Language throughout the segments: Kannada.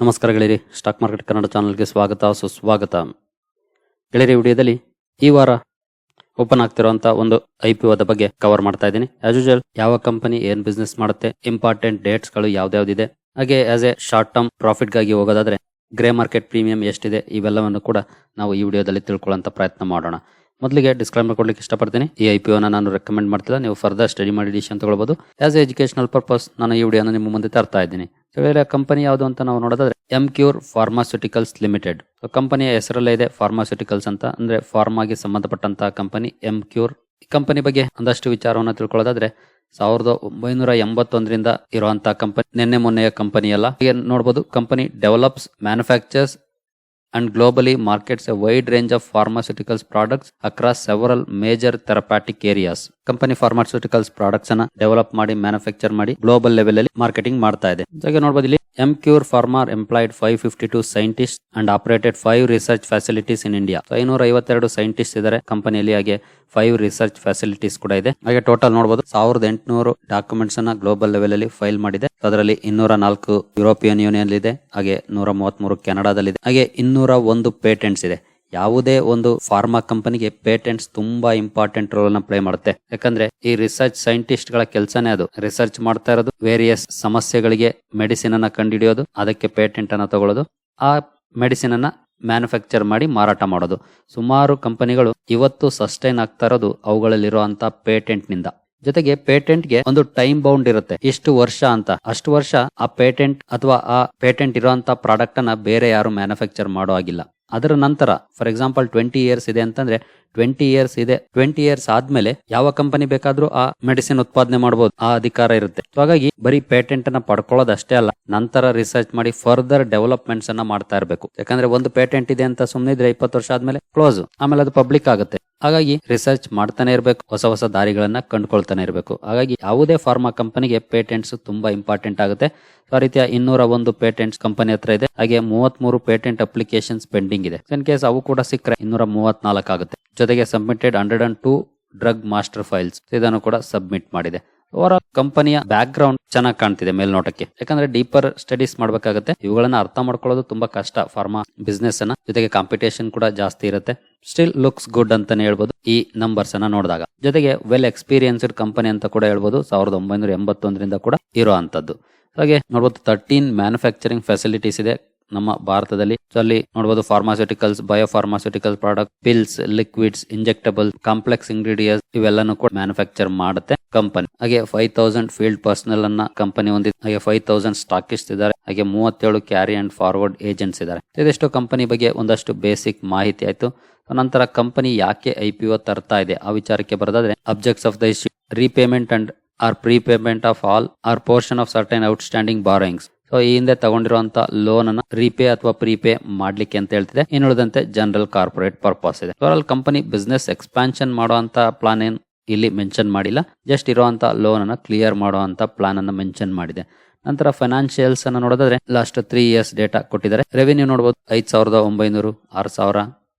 ನಮಸ್ಕಾರ ಗೆಳೆಯರಿ, ಸ್ಟಾಕ್ ಮಾರ್ಕೆಟ್ ಕನ್ನಡ ಚಾನಲ್ಗೆ ಸ್ವಾಗತ, ಸುಸ್ವಾಗತ. ಗೆಳೆಯರಿ ವಿಡಿಯೋದಲ್ಲಿ ಈ ವಾರ ಓಪನ್ ಆಗ್ತಿರುವಂತ ಒಂದು ಐ ಪಿ ಒದ ಬಗ್ಗೆ ಕವರ್ ಮಾಡ್ತಾ ಇದ್ದೀನಿ. ಆಸ್ ಯೂಶಲ್ ಯಾವ ಕಂಪನಿ ಏನ್ ಬಿಸ್ನೆಸ್ ಮಾಡುತ್ತೆ ಇಂಪಾರ್ಟೆಂಟ್ ಡೇಟ್ಸ್ಗಳು ಯಾವ್ದಾವ್ದಿದೆ ಹಾಗೆ ಆಸ್ ಎ ಶಾರ್ಟ್ ಟರ್ಮ್ ಪ್ರಾಫಿಟ್ಗಾಗಿ ಹೋಗೋದಾದ್ರೆ ಗ್ರೇ ಮಾರ್ಕೆಟ್ ಪ್ರೀಮಿಯಂ ಎಷ್ಟಿದೆ, ಇವೆಲ್ಲವನ್ನು ಕೂಡ ನಾವು ಈ ವಿಡಿಯೋದಲ್ಲಿ ತಿಳ್ಕೊಳ್ಳುವಂತ ಪ್ರಯತ್ನ ಮಾಡೋಣ. ಮೊದಲಿಗೆ ಡಿಸ್ಕ್ಲೈಮರ್ ಕೊಡ್ಲಿಕ್ಕೆ ಇಷ್ಟಪಡ್ತೀನಿ. ಈ ಐ ಪಿ ನಾನು ರೆಕಮೆಂಡ್ ಮಾಡ್ತಿಲ್ಲ. ನೀವು ಫರ್ದರ್ ಸ್ಟಡಿ ಮಾಡಿ ಡಿಸಿಷನ್ ತಗೊಳ್ಬಹುದು ಆಸ್ ಎಜುಕೇಶನಲ್ ಪರ್ಪಸ್ ನಾನು ಈ ವಿಡಿಯೋನ ನಿಮ್ಮ ಮುಂದೆ ತರ್ತಾ ಇದ್ದೀನಿ. ಕಂಪನಿ ಯಾವುದು ಅಂತ ನಾವು ನೋಡೋದಾದ್ರೆ ಎಂ ಕ್ಯೂರ್ ಫಾರ್ಮಾಸ್ಯೂಟಿಕಲ್ಸ್ ಲಿಮಿಟೆಡ್ ಕಂಪನಿಯ ಹೆಸರಲ್ಲೇ ಇದೆ ಫಾರ್ಮಾಸ್ಯೂಟಿಕಲ್ಸ್ ಅಂತ. ಅಂದ್ರೆ ಫಾರ್ಮಾಗೆ ಸಂಬಂಧಪಟ್ಟಂತಹ ಕಂಪನಿ ಎಂ ಕ್ಯೂರ್ ಈ ಕಂಪನಿ ಬಗ್ಗೆ ಒಂದಷ್ಟು ವಿಚಾರವನ್ನು ತಿಳ್ಕೊಳ್ಳೋದಾದ್ರೆ, ಸಾವಿರದ ಒಂಬೈನೂರ ಎಂಬತ್ತೊಂದರಿಂದ ಇರುವಂತಹ ಕಂಪನಿ ನಿನ್ನೆ ಮೊನ್ನೆಯ ಕಂಪನಿ ಅಲ್ಲ. ನೋಡಬಹುದು company develops manufactures and globally markets a wide range of pharmaceuticals products across several major therapeutic areas. Company pharmaceuticals products ಅನ್ನ ಡೆವಲಪ್ ಮಾಡಿ ಮ್ಯಾನುಫ್ಯಾಕ್ಚರ್ ಮಾಡಿ ಗ್ಲೋಬಲ್ ಲೆವೆಲ್ ಅಲ್ಲಿ ಮಾರ್ಕೆಟಿಂಗ್ ಮಾಡ್ತಾ ಇದೆ. ಹಾಗೆ ನೋಡಬಹುದು ಇಲ್ಲಿ Emcure former employed five fifty two scientist and operated five research facilities in India ಐನೂರ ಐವತ್ತೆರಡು ಸೈಂಟಿಸ್ಟ್ ಇದ್ದಾರೆ ಕಂಪನಿಯಲ್ಲಿ ಹಾಗೆ ಫೈವ್ ರಿಸರ್ಚ್ ಫೆಸಿಲಿಟೀಸ್ ಕೂಡ ಇದೆ. ಹಾಗೆ ಟೋಟಲ್ ನೋಡಬಹುದು ಸಾವಿರದ ಎಂಟುನೂರು ಡಾಕ್ಯುಮೆಂಟ್ಸ್ ಅನ್ನ ಗ್ಲೋಬಲ್ ಲೆವೆಲ್ ಅಲ್ಲಿ ಫೈಲ್ ಮಾಡಿದೆ. ಅದರಲ್ಲಿ ಇನ್ನೂರ ನಾಲ್ಕು ಯುರೋಪಿಯನ್ ಯೂನಿಯನ್ ಇದೆ ಹಾಗೆ ನೂರ ಮೂವತ್ಮೂರು ಕೆನಡಾದಲ್ಲಿದೆ ಹಾಗೆ ಇನ್ನೂರ ಒಂದು ಪೇಟೆಂಟ್ಸ್ ಇದೆ. ಯಾವುದೇ ಒಂದು ಫಾರ್ಮಾ ಕಂಪನಿಗೆ ಪೇಟೆಂಟ್ಸ್ ತುಂಬಾ ಇಂಪಾರ್ಟೆಂಟ್ ರೋಲ್ನ ಪ್ಲೇ ಮಾಡುತ್ತೆ. ಯಾಕಂದ್ರೆ ಈ ರಿಸರ್ಚ್ ಸೈಂಟಿಸ್ಟ್ಗಳ ಕೆಲಸನೇ ಅದು. ರಿಸರ್ಚ್ ಮಾಡ್ತಾ ಇರೋದು, ವೇರಿಯಸ್ ಸಮಸ್ಯೆಗಳಿಗೆ ಮೆಡಿಸಿನ್ ಅನ್ನ ಕಂಡುಹಿಡಿಯೋದು, ಅದಕ್ಕೆ ಪೇಟೆಂಟ್ ಅನ್ನ ತಗೊಳ್ಳೋದು, ಆ ಮೆಡಿಸಿನ್ ಅನ್ನ ಮ್ಯಾನುಫ್ಯಾಕ್ಚರ್ ಮಾಡಿ ಮಾರಾಟ ಮಾಡೋದು. ಸುಮಾರು ಕಂಪನಿಗಳು ಇವತ್ತು ಸಸ್ಟೈನ್ ಆಗ್ತಾ ಇರೋದು ಅವುಗಳಲ್ಲಿರುವಂತಹ ಪೇಟೆಂಟ್ನಿಂದ ಜೊತೆಗೆ ಪೇಟೆಂಟ್ಗೆ ಒಂದು ಟೈಮ್ ಬೌಂಡ್ ಇರುತ್ತೆ. ಇಷ್ಟು ವರ್ಷ ಅಂತ. ಅಷ್ಟು ವರ್ಷ ಆ ಪೇಟೆಂಟ್ ಅಥವಾ ಆ ಪೇಟೆಂಟ್ ಇರುವಂತ ಪ್ರಾಡಕ್ಟ್ ಅನ್ನ ಬೇರೆ ಯಾರು ಮ್ಯಾನುಫ್ಯಾಕ್ಚರ್ ಮಾಡೋ ಆಗಿಲ್ಲ ಅದರ ನಂತರ ಫಾರ್ ಎಕ್ಸಾಂಪಲ್ ಟ್ವೆಂಟಿ ಇಯರ್ಸ್ ಇದೆ ಅಂತಂದ್ರೆ ಟ್ವೆಂಟಿ ಇಯರ್ಸ್ ಇದೆ. ಟ್ವೆಂಟಿ ಇಯರ್ಸ್ ಆದ್ಮೇಲೆ ಯಾವ ಕಂಪನಿ ಬೇಕಾದ್ರೂ ಆ ಮೆಡಿಸಿನ್ ಉತ್ಪಾದನೆ ಮಾಡಬಹುದು ಆ ಅಧಿಕಾರ ಇರುತ್ತೆ. ಹಾಗಾಗಿ ಬರೀ ಪೇಟೆಂಟ್ ಅನ್ನ ಪಡ್ಕೊಳ್ಳೋದು ಅಷ್ಟೇ ಅಲ್ಲ, ನಂತರ ರಿಸರ್ಚ್ ಮಾಡಿ ಫರ್ದರ್ ಡೆವಲಪ್ಮೆಂಟ್ಸ್ ಅನ್ನ ಮಾಡ್ತಾ ಇರಬೇಕು. ಯಾಕಂದ್ರೆ ಒಂದು ಪೇಟೆಂಟ್ ಇದೆ ಅಂತ ಸುಮ್ಮನೆ ಇದ್ರೆ ಇಪ್ಪತ್ತು ವರ್ಷ ಆದ್ಮೇಲೆ ಕ್ಲೋಸ್ ಆಮೇಲೆ ಅದು ಪಬ್ಲಿಕ್ ಆಗುತ್ತೆ. ಹಾಗಾಗಿ ರಿಸರ್ಚ್ ಮಾಡ್ತಾನೆ ಇರಬೇಕು, ಹೊಸ ಹೊಸ ದಾರಿಗಳನ್ನ ಕಂಡುಕೊಳ್ತಾನೆ ಇರಬೇಕು. ಹಾಗಾಗಿ ಯಾವುದೇ ಫಾರ್ಮಾ ಕಂಪನಿಗೆ ಪೇಟೆಂಟ್ಸ್ ತುಂಬಾ ಇಂಪಾರ್ಟೆಂಟ್ ಆಗುತ್ತೆ. ಆ ರೀತಿಯ ಇನ್ನೂರ ಒಂದು ಪೇಟೆಂಟ್ಸ್ ಕಂಪನಿ ಹತ್ರ ಇದೆ. ಹಾಗೆ ಮೂವತ್ಮೂರು ಪೇಟೆಂಟ್ ಅಪ್ಲಿಕೇಶನ್ಸ್ ಪೆಂಡಿಂಗ್ ಇದೆ. ಇನ್ ಕೇಸ್ ಅವು ಕೂಡ ಸಿಕ್ಕರೆ ಇನ್ನೂರ ಮೂವತ್ನಾಲ್ಕು ಆಗುತ್ತೆ. ಜೊತೆಗೆ submitted hundred and two drug master files. ಇದನ್ನು ಕೂಡ ಸಬ್ಮಿಟ್ ಮಾಡಿದೆ. ಅವರ ಕಂಪನಿಯ ಬ್ಯಾಕ್ ಗ್ರೌಂಡ್ ಚೆನ್ನಾಗಿ ಕಾಣ್ತಿದೆ ಮೇಲ್ನೋಟಕ್ಕೆ. ಯಾಕಂದ್ರೆ ಡೀಪರ್ ಸ್ಟಡೀಸ್ ಮಾಡಬೇಕಾಗುತ್ತೆ. ಇವುಗಳನ್ನ ಅರ್ಥ ಮಾಡ್ಕೊಳ್ಳೋದು ತುಂಬಾ ಕಷ್ಟ. ಫಾರ್ಮಾ ಬಿಸ್ನೆಸ್ ಅನ್ನ. ಜೊತೆಗೆ ಕಾಂಪಿಟೇಷನ್ ಕೂಡ ಜಾಸ್ತಿ ಇರುತ್ತೆ. ಸ್ಟಿಲ್ ಲುಕ್ಸ್ ಗುಡ್ ಅಂತಾನೆ ಹೇಳ್ಬೋದು. ಈ ನಂಬರ್ಸ್ ಅನ್ನ ನೋಡಿದಾಗ. ಜೊತೆಗೆ ವೆಲ್ ಎಕ್ಸ್ಪೀರಿಯನ್ಸ್ಡ್ ಕಂಪನಿ ಅಂತ ಕೂಡ ಹೇಳ್ಬೋದು. ಸಾವಿರದ ಒಂಬೈನೂರ ಎಂಬತ್ತೊಂದರಿಂದ ಕೂಡ ಇರೋ ಅಂತದ್ದು ಹಾಗೆ ನೋಡ್ಬೋದು ತರ್ಟೀನ್ ಮ್ಯಾನುಫ್ಯಾಕ್ಚರಿಂಗ್ ಫೆಸಿಲಿಟೀಸ್ ಇದೆ. ನಮ್ಮ ಭಾರತದಲ್ಲಿ. ಅಲ್ಲಿ ನೋಡಬಹುದು pharmaceuticals biopharmaceutical product pills liquids injectable complex ingredients ಇವೆಲ್ಲನೂ ಕೂಡ ಮ್ಯಾನುಫ್ಯಾಕ್ಚರ್ ಮಾಡುತ್ತೆ ಕಂಪನಿ ಹಾಗೆ ಫೈವ್ ತೌಸಂಡ್ ಫೀಲ್ಡ್ ಪರ್ಸನಲ್ ಅನ್ನ ಕಂಪನಿ ಹೊಂದಿದೆ ಹಾಗೆ ಫೈವ್ ತೌಸಂಡ್ ಸ್ಟಾಕಿಸ್ಟ್ ಇದ್ದಾರೆ. ಹಾಗೆ ಮೂವತ್ತೇಳು ಕ್ಯಾರಿ ಅಂಡ್ ಫಾರ್ವರ್ಡ್ ಏಜೆಂಟ್ಸ್ ಇದ್ದಾರೆ. ಇದಿಷ್ಟು ಕಂಪನಿ ಬಗ್ಗೆ ಒಂದಷ್ಟು ಬೇಸಿಕ್ ಮಾಹಿತಿ ಆಯ್ತು. ನಂತರ ಕಂಪನಿ ಯಾಕೆ ಐ ಪಿ ಒ ತರ್ತಾ ಇದೆ? ಆ ವಿಚಾರಕ್ಕೆ ಬರೋದಾದ್ರೆ objects of the issue repayment and or prepayment of all or portion of certain outstanding borrowings so ಈ ಹಿಂದೆ ತಗೊಂಡಿರುವಂತ ಲೋನ್ ಅನ್ನ ರೀಪೇ ಅಥವಾ ಪ್ರೀಪೇ ಮಾಡ್ಲಿಕ್ಕೆ ಅಂತ ಹೇಳ್ತಿದೆ. ಇನ್ನುಳಿದಂತೆ ಜನರಲ್ ಕಾರ್ಪೊರೇಟ್ ಪರ್ಪಸ್ ಇದೆ. ಅಲ್ಲಿ ಕಂಪನಿ ಬಿಸ್ನೆಸ್ ಎಕ್ಸ್ಪಾನ್ಷನ್ ಮಾಡುವಂತ ಪ್ಲಾನ್ ಏನ್ ಇಲ್ಲಿ ಮೆನ್ಷನ್ ಮಾಡಿಲ್ಲ. ಜಸ್ಟ್ ಇರುವಂತ ಲೋನ್ ಅನ್ನ ಕ್ಲಿಯರ್ ಮಾಡುವಂತ ಪ್ಲಾನ್ ಅನ್ನ ಮೆನ್ಷನ್ ಮಾಡಿದೆ. ನಂತರ ಫೈನಾನ್ಷಿಯಲ್ಸ್ ಅನ್ನ ನೋಡೋದಾದ್ರೆ ಲಾಸ್ಟ್ ತ್ರೀ ಇಯರ್ಸ್ ಡೇಟಾ ಕೊಟ್ಟಿದ್ದಾರೆ. ರೆವೆನ್ಯೂ ನೋಡಬಹುದು ಐದ್ ಸಾವಿರದ ಒಂಬೈನೂರು, ಆರು ಸಾವಿರ,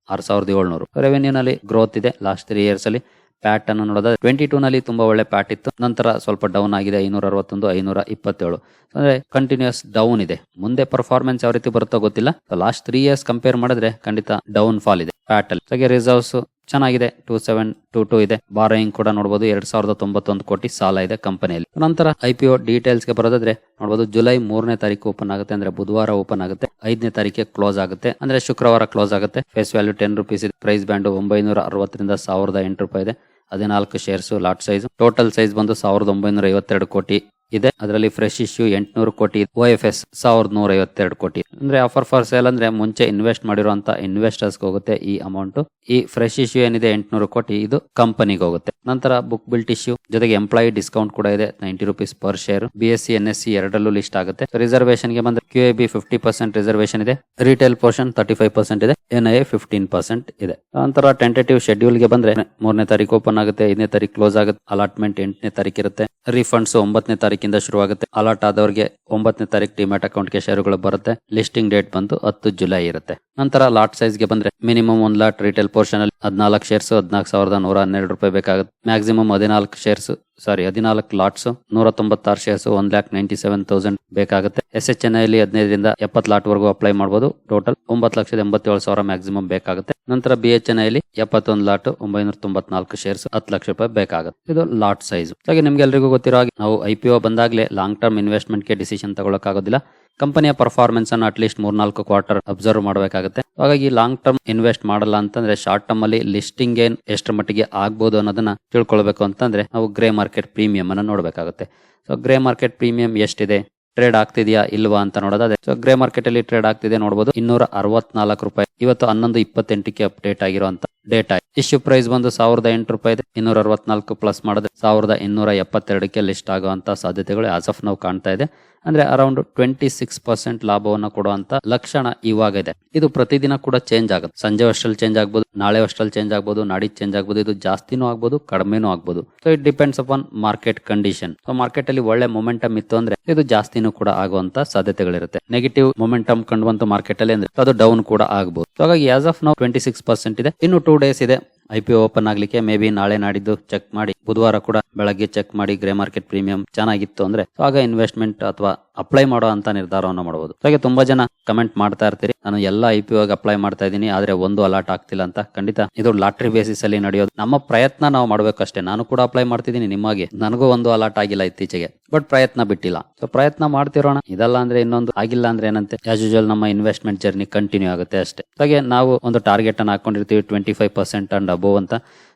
ಆರು ಸಾವಿರದ ಏಳ್ನೂರು. ರೆವೆನ್ಯೂನಲ್ಲಿ ಗ್ರೋತ್ ಇದೆ ಲಾಸ್ಟ್ ತ್ರೀ ಇಯರ್ಸ್ ಅಲ್ಲಿ. ಪ್ಯಾಟ್ ಅನ್ನು ನೋಡೋದಾದ್ರೆ ಟ್ವೆಂಟಿ ಟೂ ನಲ್ಲಿ ತುಂಬಾ ಒಳ್ಳೆ ಪ್ಯಾಟ್ ಇತ್ತು. ನಂತರ ಸ್ವಲ್ಪ ಡೌನ್ ಆಗಿದೆ ಐನೂರ ಅರವತ್ತೊಂದು ಐನೂರ ಇಪ್ಪತ್ತೇಳು ಅಂದ್ರೆ ಕಂಟಿನ್ಯೂಸ್ ಡೌನ್ ಇದೆ. ಮುಂದೆ ಪರ್ಫಾರ್ಮೆನ್ಸ್ ಯಾವ ರೀತಿ ಬರುತ್ತೋ ಗೊತ್ತಿಲ್ಲ. ಲಾಸ್ಟ್ ತ್ರೀ ಇಯರ್ಸ್ ಕಂಪೇರ್ ಮಾಡಿದ್ರೆ ಖಂಡಿತ ಡೌನ್ ಫಾಲ್ ಇದೆ ಪ್ಯಾಟ್ ಅಲ್ಲಿ. ಹಾಗೆ ರಿಸರ್ವ್ಸ್ ಚೆನ್ನಾಗಿದೆ ಟೂ ಸೆವೆನ್ ಟೂ ಟೂ ಇದೆ. ಬಾರೋಯಿಂಗ್ ಕೂಡ ನೋಡಬಹುದು ಎರಡ್ ಸಾವಿರದ ತೊಂಬತ್ತೊಂದು ಕೋಟಿ ಸಾಲ ಇದೆ ಕಂಪನಿಯಲ್ಲಿ ನಂತರ ಐ ಡೀಟೇಲ್ಸ್ಗೆ ಬರೋದಾದ್ರೆ ನೋಡಬಹುದು ಜುಲೈ ಮೂರನೇ ತಾರೀಕು ಓಪನ್ ಆಗುತ್ತೆ, ಅಂದ್ರೆ ಬುಧವಾರ ಓಪನ್ ಆಗುತ್ತೆ, ಐದನೇ ತಾರೀಕಿಗೆ ಕ್ಲೋಸ್ ಆಗುತ್ತೆ, ಅಂದ್ರೆ ಶುಕ್ರವಾರ ಕ್ಲೋಸ್ ಆಗುತ್ತೆ. ಫೇಸ್ ವ್ಯಾಲ್ಯೂ ಟೆನ್ ರುಪೀಸ್ ಇದೆ ಪ್ರೈಸ್ ಬ್ಯಾಂಡ್ ಒಂಬೈನೂರ ಅರವತ್ತರಿಂದ ಸಾವಿರದ ಎಂಟು ರೂಪಾಯಿ ಇದೆ. ಹದಿನಾಲ್ಕು shares lot size total size ಬಂದು ಸಾವಿರದ ಒಂಬೈನೂರ ಐವತ್ತೆರಡು ಕೋಟಿ. ಇದೆ. ಅದರಲ್ಲಿ ಫ್ರೆಶ್ ಇಶ್ಯೂ ಎಂಟುನೂರು ಕೋಟಿ ಓ ಎಫ್ ಎಸ್ ಸಾವಿರದ ನೂರ ಐವತ್ತೆರಡು ಕೋಟಿ. ಅಂದ್ರೆ ಆಫರ್ ಫಾರ್ ಸೇಲ್ ಅಂದ್ರೆ ಮುಂಚೆ ಇನ್ವೆಸ್ಟ್ ಮಾಡಿರುವಂತ ಇನ್ವೆಸ್ಟರ್ಸ್ ಹೋಗುತ್ತೆ ಈ ಅಮೌಂಟ್ ಈ ಫ್ರೆಶ್ ಇಶ್ಯೂ ಏನಿದೆ ಎಂಟುನೂರು ಕೋಟಿ, ಇದು ಕಂಪನಿಗೆ ಹೋಗುತ್ತೆ. ನಂತರ ಬುಕ್ ಬಿಲ್ಟ್ ಇಶ್ಯೂ ಜೊತೆಗೆ ಎಂಪ್ಲಾಯಿ ಡಿಸ್ಕೌಂಟ್ ಕೂಡ ಇದೆ ninety rupees per share B S E N S E ಎರಡರಲ್ಲೂ ಲಿಸ್ಟ್ ಆಗುತ್ತೆ. ರಿಸರ್ವೇಷನ್ಗೆ ಬಂದ್ರೆ Q I B fifty percent reservation ಇದೆ. Retail portion thirty five percent ಇದೆ ಎನ್ ಐ ಫಿಫ್ಟೀನ್ ಪರ್ಸೆಂಟ್ ಇದೆ. ನಂತರ ಟೆಂಟೇಟಿವ್ ಶೆಡ್ಯೂಲ್ಗೆ ಬಂದ್ರೆ ಮೂರನೇ ತಾರೀಕು ಓಪನ್ ಆಗುತ್ತೆ, ಐದನೇ ತಾರೀಕು ಕ್ಲೋಸ್ ಆಗುತ್ತೆ. ಅಲಾಟ್ಮೆಂಟ್ ಎಂಟನೇ ತಾರೀಕು ಇರುತ್ತೆ ರೀಫಂಡ್ಸ್ ಒಂಬತ್ತನೇ ತಾರೀಕಿಂದ ಶುರುವಾಗುತ್ತೆ. ಅಲಾಟ್ ಆದವರಿಗೆ ಒಂಬತ್ತನೇ ತಾರೀಕು ಡಿಮ್ಯಾಟ್ ಅಕೌಂಟ್ಗೆ ಶೇರುಗಳು ಬರುತ್ತೆ. ಲಿಸ್ಟಿಂಗ್ ಡೇಟ್ ಬಂದು ಹತ್ತು ಜುಲೈ ಇರುತ್ತೆ. ನಂತರ ಲಾಟ್ ಸೈಜ್ಗೆ ಬಂದ್ರೆ ಮಿನಿಮಮ್ ಒಂದ್ ಲಾಟ್ ರಿಟೇಲ್ ಪೋರ್ಷನ್ ಅಲ್ಲಿ ಹದಿನಾಲ್ಕು ಶೇರ್ಸ್ ಹದಿನಾಲ್ಕು ಸಾವಿರದ ನೂರ ಹನ್ನೆರಡು ರೂಪಾಯಿ ಬೇಕಾಗುತ್ತೆ. ಮ್ಯಾಕ್ಸಿಮಮ್ ಹದಿನಾಲ್ಕು ಶೇರ್ಸ್ ಸಾರಿ ಹದಿನಾಲ್ಕು ಲಾಟ್ಸ್ ನೂರ ತೊಂಬತ್ತಾರು shares one lakh ninety seven thousand ಬೇಕಾಗುತ್ತೆ ಎಸ್ ಎಚ್ ಎನ್ ಅಲ್ಲಿ ಹದಿನೈದರಿಂದ ಎಪ್ಪತ್ತು ಲಾಟ್ ವರೆಗೂ ಅಪ್ಲೈ ಮಾಡಬಹುದು ಟೋಟಲ್ ಒಂಬತ್ತು ಲಕ್ಷದ ಎಂಬತ್ತೇಳು ಸಾವಿರ ಮ್ಯಾಕ್ಸಿಮಮ್ ಬೇಕಾಗುತ್ತೆ. ನಂತರ ಬಿ ಎಚ್ ಎನ್ ಐಲಿ ಎಪ್ಪತ್ತೊಂದು ಲಾಟ್ ಒಂಬೈನೂರ ತೊಂಬತ್ನಾಲ್ಕು ಶೇರ್ಸ್ ಹತ್ತು ಲಕ್ಷ ರೂಪಾಯಿ ಬೇಕಾಗುತ್ತೆ. ಇದು ಲಾಟ್ ಸೈಜ್ ಹಾಗೆ ನಿಮ್ಗೆ ಎಲ್ರಿಗೂ ಗೊತ್ತಿರೋ ಹಾಗೆ ನಾವು ಐ ಪಿ ಒ ಬಂದಾಗಲೇ ಲಾಂಗ್ ಟರ್ಮ್ ಇನ್ವೆಸ್ಟ್ಮೆಂಟ್ಗೆ ಡಿಸಿಷನ್ ತಗೊಳಕ್ಕಾಗೋದಿಲ್ಲ. ಕಂಪನಿಯ ಪರ್ಫಾರ್ಮೆನ್ಸ್ ಅನ್ನು ಅಟ್ಲೀಸ್ಟ್ ಮೂರ್ನಾಲ್ಕು ಕ್ವಾರ್ಟರ್ ಅಬ್ಸರ್ವ್ ಮಾಡಬೇಕಾಗುತ್ತೆ. ಹಾಗಾಗಿ ಲಾಂಗ್ ಟರ್ಮ್ ಇನ್ವೆಸ್ಟ್ ಮಾಡಲ್ಲ ಅಂತಂದ್ರೆ ಶಾರ್ಟ್ ಟರ್ಮ್ ಅಲ್ಲಿ ಲಿಸ್ಟಿಂಗ್ ಏನ್ ಎಷ್ಟರ ಮಟ್ಟಿಗೆ ಆಗ್ಬೋದು ಅನ್ನೋದನ್ನ ತಿಳ್ಕೊಳ್ಬೇಕು ಅಂತಂದ್ರೆ ನಾವು ಗ್ರೇ ಮಾರ್ಕೆಟ್ ಪ್ರೀಮಿಯಂ ಅನ್ನು ನೋಡಬೇಕಾಗುತ್ತೆ. ಸೊ ಗ್ರೇ ಮಾರ್ಕೆಟ್ ಪ್ರೀಮಿಯಂ ಎಷ್ಟಿದೆ? ಟ್ರೇಡ್ ಆಗ್ತಿದೆಯಾ ಇಲ್ವಾ ಅಂತ ನೋಡೋದಾದ್ರೆ ಸೊ ಗ್ರೇ ಮಾರ್ಕೆಟ್ ಅಲ್ಲಿ ಟ್ರೇಡ್ ಆಗ್ತಿದೆ ನೋಡಬಹುದು ಇನ್ನೂರ ಅರವತ್ನಾಲ್ಕು ರೂಪಾಯಿ, ಇವತ್ತು ಹನ್ನೊಂದು ಇಪ್ಪತ್ತೆಂಟಕ್ಕೆ ಅಪ್ಡೇಟ್ ಆಗಿರುವಂತ ಡೇಟಾ ಇಶ್ಯೂ ಪ್ರೈಸ್ ಬಂದು ಸಾವಿರದ ಎಂಟು ರೂಪಾಯಿ ಇದೆ. ಇನ್ನೂರ ಅರವತ್ನಾಲ್ಕು ಪ್ಲಸ್ ಮಾಡಿದ್ರೆ ಸಾವಿರದ ಇನ್ನೂರ ಎಪ್ಪತ್ತೆರಡಕ್ಕೆ ಲಿಸ್ಟ್ ಆಗುವಂತ ಸಾಧ್ಯತೆಗಳು ಆಸ್ ಆಫ್ ನಾವು ಕಾಣ್ತಾ ಇದೆ. ಅಂದ್ರೆ ಅರೌಂಡ್ ಟ್ವೆಂಟಿ ಸಿಕ್ಸ್ ಪರ್ಸೆಂಟ್ ಲಾಭವನ್ನು ಕೊಡುವಂತ ಲಕ್ಷಣ ಇವಾಗ ಇದೆ ಇದು ಪ್ರತಿದಿನ ಕೂಡ ಚೇಂಜ್ ಆಗುತ್ತೆ. ಸಂಜೆ ಅಷ್ಟರಲ್ಲಿ ಚೇಂಜ್ ಆಗ್ಬೋದು, ನಾಳೆ ಅಷ್ಟರಲ್ಲಿ ಚೇಂಜ್ ಆಗ್ಬೋದು ನಾಡಿದ್ದು ಚೇಂಜ್ ಆಗ್ಬೋದು, ಇದು ಜಾಸ್ತಿನೂ ಆಗ್ಬೋದು, ಕಡಿಮೆನೂ ಆಗ್ಬೋದು. So it depends upon market condition so market ಅಲ್ಲಿ ಒಳ್ಳೆ ಮೊಮೆಂಟಮ್ ಇತ್ತು ಅಂದ್ರೆ ಇದು ಜಾಸ್ತಿನೂ ಕೂಡ ಆಗುವಂತ ಸಾಧ್ಯತೆಗಳಿರುತ್ತೆ. ನೆಗೆಟಿವ್ ಮೊಮೆಂಟಮ್ ಕಂಡುವಂತ ಮಾರ್ಕೆಟ್ ಅಲ್ಲಿ ಅಂದ್ರೆ ಅದು ಡೌನ್ ಕೂಡ ಆಗಬಹುದು ಹಾಗಾಗಿ ಆಸ್ ಆಫ್ ನಾವು ಟ್ವೆಂಟಿ ಸಿಕ್ಸ್ ಪರ್ಸೆಂಟ್ ಇದೆ. ಇನ್ನು ಟೂ ಡೇಸ್ ಇದೆ. ಐ ಪಿ ಓಪನ್ ಆಗ್ಲಿಕ್ಕೆ ಮೇ ಬಿ ನಾಳೆ ನಾಡಿದ್ದು ಚೆಕ್ ಮಾಡಿ, ಬುಧವಾರ ಕೂಡ ಬೆಳಗ್ಗೆ ಚೆಕ್ ಮಾಡಿ ಗ್ರೇ ಮಾರ್ಕೆಟ್ ಪ್ರೀಮಿಯಂ ಚೆನ್ನಾಗಿತ್ತು ಅಂದ್ರೆ, ಆಗ ಇನ್ವೆಸ್ಟ್ಮೆಂಟ್ ಅಥವಾ ಅಪ್ಲೈ ಮಾಡೋ ಅಂತ ನಿರ್ಧಾರವನ್ನು ಮಾಡಬಹುದು ಹಾಗೆ ತುಂಬಾ ಜನ ಕಮೆಂಟ್ ಮಾಡ್ತಾ ಇರ್ತೀರಿ. ನಾನು ಎಲ್ಲ ಐ ಪಿ ಅಪ್ಲೈ ಮಾಡ್ತಾ ಇದ್ದೀನಿ, ಆದ್ರೆ ಒಂದು ಅಲಾಟ್ ಆಗ್ತಿಲ್ಲ ಅಂತ. ಖಂಡಿತ ಇದು ಲಾಟ್ರಿ ಬೇಸಿಸ್ ಅಲ್ಲಿ ನಡೆಯೋದು. ನಮ್ಮ ಪ್ರಯತ್ನ ನಾವು ಮಾಡ್ಬೇಕಷ್ಟೇ. ನಾನು ಕೂಡ ಅಪ್ಲೈ ಮಾಡ್ತಿದ್ದೀನಿ ನಿಮಗೆ ನನಗೂ ಒಂದು ಅಲಾಟ್ ಆಗಿಲ್ಲ ಇತ್ತೀಚೆಗೆ. ಬಟ್ ಪ್ರಯತ್ನ ಬಿಟ್ಟಿಲ್ಲ. ಸೊ ಪ್ರಯತ್ನ ಮಾಡ್ತಿರೋಣ. ಇದಲ್ಲ ಅಂದ್ರೆ ಇನ್ನೊಂದು ಆಗಿಲ್ಲ ಅಂದ್ರೆ ಏನಂತೆ? ಆಸ್ ಯೂಶಲ್ ನಮ್ಮ ಇನ್ವೆಸ್ಟ್ಮೆಂಟ್ ಜರ್ನಿ ಕಂಟಿನ್ಯೂ ಆಗುತ್ತೆ ಅಷ್ಟೇ. ಹಾಗೆ ನಾವು ಒಂದು ಟಾರ್ಗೆಟ್ ಅನ್ನು ಹಾಕೊಂಡಿರ್ತೀವಿ twenty five percent and above ಅಂತ.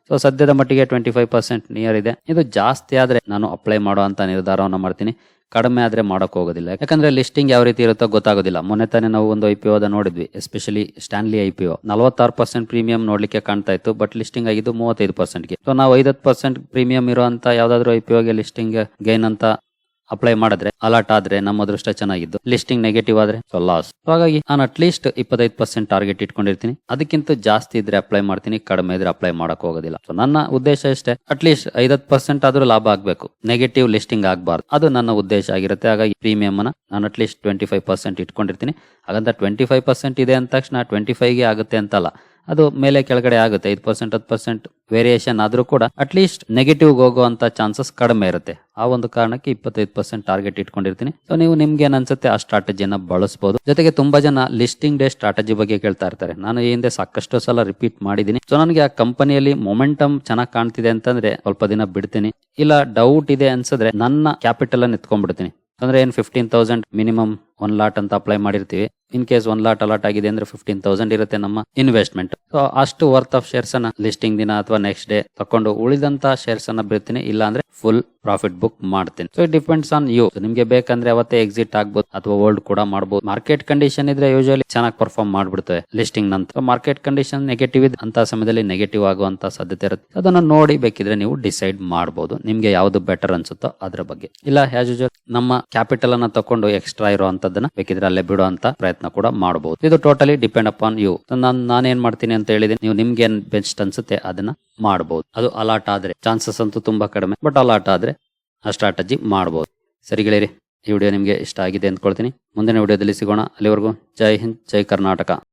ಸೊ ಸದ್ಯದ ಮಟ್ಟಿಗೆ ಟ್ವೆಂಟಿ ಫೈವ್ ಪರ್ಸೆಂಟ್ ನಿಯರ್ ಇದೆ. ಇದು ಜಾಸ್ತಿ ಆದ್ರೆ ನಾನು ಅಪ್ಲೈ ಮಾಡೋ ನಿರ್ಧಾರವನ್ನು ಮಾಡ್ತೀನಿ. ಕಡಿಮೆ ಆದ್ರೆ ಮಾಡಕ್ ಹೋಗೋದಿಲ್ಲ. ಯಾಕಂದ್ರೆ ಲಿಸ್ಟಿಂಗ್ ಯಾವ ರೀತಿ ಇರುತ್ತೋ ಗೊತ್ತಾಗೋದಿಲ್ಲ. ಮೊನ್ನೆ ತಾನೇ ನಾವು ಒಂದು ಐ ಪಿ ಓದ ನೋಡಿದ್ವಿ. Especially Stanley I P O ನಲವತ್ತಾರು ಪರ್ಸೆಂಟ್ ಪ್ರೀಮಿಯಂ ನೋಡ್ಲಿಕ್ಕೆ ಕಾಣ್ತಾ ಇತ್ತು, ಬಟ್ ಲಿಸ್ಟಿಂಗ್ ಆಗಿದ್ದು ಮೂವತ್ತೈದು ಪರ್ಸೆಂಟ್ಗೆ. ಸೊ ನಾವು ಐದತ್ತು ಪರ್ಸೆಂಟ್ ಪ್ರೀಮಿಯಂ ಇರುವಂತ ಯಾವ್ದಾದ್ರು ಐ ಪಿ ಒಗೆ ಲಿಸ್ಟಿಂಗ್ ಗೈನ್ ಅಂತ ಅಪ್ಲೈ ಮಾಡಿದ್ರೆ ಅಲರ್ಟ್ ಆದ್ರೆ ನಮ್ಮ ಅದೃಷ್ಟ ಚೆನ್ನಾಗಿದ್ದು. ಲಿಸ್ಟಿಂಗ್ ನೆಗೆಟಿವ್ ಆದ್ರೆ ಸೊ ಲಾಸ್ ಹಾಗಾಗಿ ನಾನು ಅಟ್ ಲೀಸ್ಟ್ ಇಪ್ಪತ್ತೈದು ಪರ್ಸೆಂಟ್ ಟಾರ್ಗೆಟ್ ಇಟ್ಕೊಂಡಿರ್ತೀನಿ. ಅದಕ್ಕಿಂತ ಜಾಸ್ತಿ ಇದ್ರೆ ಅಪ್ಲೈ ಮಾಡ್ತೀನಿ, ಕಡಿಮೆ ಇದ್ರೆ ಅಪ್ಲೈ ಮಾಡಕ್ ಹೋಗೋದಿಲ್ಲ. ಸೊ ನನ್ನ ಉದ್ದೇಶ ಇಷ್ಟೇ ಅಟ್ ಲೀಸ್ಟ್ ಐದತ್ತು ಪರ್ಸೆಂಟ್ ಆದ್ರೂ ಲಾಭ ಆಗ್ಬೇಕು. ನೆಗೆಟಿವ್ ಲಿಸ್ಟಿಂಗ್ ಆಗಬಾರ್ದು. ಅದು ನನ್ನ ಉದ್ದೇಶ ಆಗಿರುತ್ತೆ. ಹಾಗಾಗಿ ಪ್ರೀಮಿಯಂ ಅನ್ನ ನಾನು at least twenty five percent ಇಟ್ಕೊಂಡಿರ್ತೀನಿ. ಹಾಗಂತ ಟ್ವೆಂಟಿ ಫೈವ್ ಪರ್ಸೆಂಟ್ ಇದೆ ಅಂದ ತಕ್ಷಣ ಟ್ವೆಂಟಿ ಫೈವ್ಗೆ ಆಗುತ್ತೆ ಅಂತಲ್ಲ. ಅದು ಮೇಲೆ ಕೆಳಗಡೆ ಆಗುತ್ತೆ. ಐದು ಪರ್ಸೆಂಟ್ ಹತ್ತು ಪರ್ಸೆಂಟ್ ವೇರಿಯೇಷನ್ ಆದರೂ ಕೂಡ ಅಟ್ಲೀಸ್ಟ್ ನೆಗೆಟಿವ್ ಹೋಗುವಂತ ಚಾನ್ಸಸ್ ಕಡಿಮೆ ಇರುತ್ತೆ. ಆ ಒಂದು ಕಾರಣಕ್ಕೆ ಇಪ್ಪತ್ತೈದು ಪರ್ಸೆಂಟ್ ಟಾರ್ಗೆಟ್ ಇಟ್ಕೊಂಡಿರ್ತೀನಿ. ಸೊ ನೀವು ನಿಮ್ಗೆ ಏನ್ ಅನ್ಸುತ್ತೆ ಆ ಸ್ಟ್ರಾಟಜಿಯನ್ನ ಬಳಸಬಹುದು ಜೊತೆಗೆ ತುಂಬಾ ಜನ ಲಿಸ್ಟಿಂಗ್ ಡೇ ಸ್ಟ್ರಾಟಜಿ ಬಗ್ಗೆ ಕೇಳ್ತಾ ಇರ್ತಾರೆ. ನಾನು ಈ ಹಿಂದೆ ಸಾಕಷ್ಟು ಸಲ ರಿಪೀಟ್ ಮಾಡಿದ್ದೀನಿ. ಸೊ ನನಗೆ ಆ ಕಂಪನಿಯಲ್ಲಿ ಮೊಮೆಂಟಮ್ ಚೆನ್ನಾಗಿ ಕಾಣ್ತಿದೆ ಅಂತಂದ್ರೆ ಸ್ವಲ್ಪ ದಿನ ಬಿಡ್ತೀನಿ. ಇಲ್ಲ ಡೌಟ್ ಇದೆ ಅನ್ಸಿದ್ರೆ ನನ್ನ ಕ್ಯಾಪಿಟಲ್ ಅನ್ನು ಎತ್ಕೊಂಡ್ಬಿಡ್ತೀನಿ ಅಂದ್ರೆ ಏನ್ fifteen thousand minimum one lot ಅಂತ ಅಪ್ಲೈ ಮಾಡಿರ್ತೀವಿ. In case one lot allot ಆಗಿದೆ ಅಂದ್ರೆ ಫಿಫ್ಟೀನ್ ತೌಸಂಡ್ ಇರುತ್ತೆ ನಮ್ಮ ಇನ್ವೆಸ್ಟ್ಮೆಂಟ್ ಸೊ ಅಷ್ಟು ವರ್ತ್ ಆಫ್ ಶೇರ್ಸ್ ಅನ್ನ ಲಿಸ್ಟಿಂಗ್ ದಿನ ಅಥವಾ ನೆಕ್ಸ್ಟ್ ಡೇ ತಕೊಂಡು ಉಳಿದಂತ ಶೇರ್ಸ್ ಅನ್ನ ಬಿಡ್ತೀನಿ ಇಲ್ಲ ಅಂದ್ರೆ ಫುಲ್ ಪ್ರಾಫಿಟ್ ಬುಕ್ ಮಾಡ್ತೀನಿ so it depends on you ನಿಮ್ಗೆ ಬೇಕಂದ್ರೆ ಅವತ್ತೇ ಎಕ್ಸಿಟ್ ಆಗ್ಬೋದು, ಅಥವಾ ಹೋಲ್ಡ್ ಕೂಡ ಮಾಡಬಹುದು ಮಾರ್ಕೆಟ್ ಕಂಡೀಷನ್ ಇದ್ರೆ ಯೂಶಲಿ ಚೆನ್ನಾಗಿ ಪರ್ಫಾರ್ಮ್ ಮಾಡ್ಬಿಡ್ತವೆ ಲಿಸ್ಟಿಂಗ್ ನಂತರ. ಮಾರ್ಕೆಟ್ ಕಂಡೀಷನ್ ನೆಗೆಟಿವ್ ಇದೆ ಅಂತ ಸಮಯದಲ್ಲಿ ನೆಗೆಟಿವ್ ಆಗುವಂತ ಸಾಧ್ಯತೆ ಇರುತ್ತೆ. ಅದನ್ನ ನೋಡಿ ಬೇಕಿದ್ರೆ ನೀವು ಡಿಸೈಡ್ ಮಾಡಬಹುದು ನಿಮ್ಗೆ ಯಾವ್ದು ಬೆಟರ್ ಅನ್ಸುತ್ತೋ ಅದ್ರ ಬಗ್ಗೆ. ಇಲ್ಲ ಆಸ್ ಯೂಶುವಲ್ ನಮ್ಮ ಕ್ಯಾಪಿಟಲ್ ಅನ್ನ ತಕೊಂಡು ಎಕ್ಸ್ಟ್ರಾ ಇರುವಂತದನ್ನ ಬೇಕಿದ್ರೆ ಅಲ್ಲೇ ಬಿಡುವಂತ ಪ್ರಯತ್ನ ಕೂಡ ಮಾಡಬಹುದು. ಇದು ಟೋಟಲಿ ಡಿಪೆಂಡ್ ಅಪಾನ್ ಯು ನಾನು, ನಾನೇನ್ ಮಾಡ್ತೀನಿ ಅಂತ ಹೇಳಿದೀನಿ ನೀವು ನಿಮ್ಗೆ ಏನ್ ಬೆಸ್ಟ್ ಅನ್ಸುತ್ತೆ ಅದನ್ನ ಮಾಡಬಹುದು. ಅದು ಅಲಾಟ್ ಆದ್ರೆ ಚಾನ್ಸಸ್ ಅಂತೂ ತುಂಬಾ ಕಡಿಮೆ ಬಟ್ ಅಲಾಟ್ ಆದ್ರೆ ಆ ಸ್ಟ್ರಾಟಜಿ ಮಾಡಬಹುದು. ಸರಿ ಗೆಳೆಯರಿ, ಈ ವಿಡಿಯೋ ನಿಮಗೆ ಇಷ್ಟ ಆಗಿದೆ ಅಂದ್ಕೊಳ್ತೀನಿ. ಮುಂದಿನ ವಿಡಿಯೋದಲ್ಲಿ ಸಿಗೋಣ. ಅಲ್ಲಿವರೆಗೂ ಜೈ ಹಿಂದ್, ಜೈ ಕರ್ನಾಟಕ.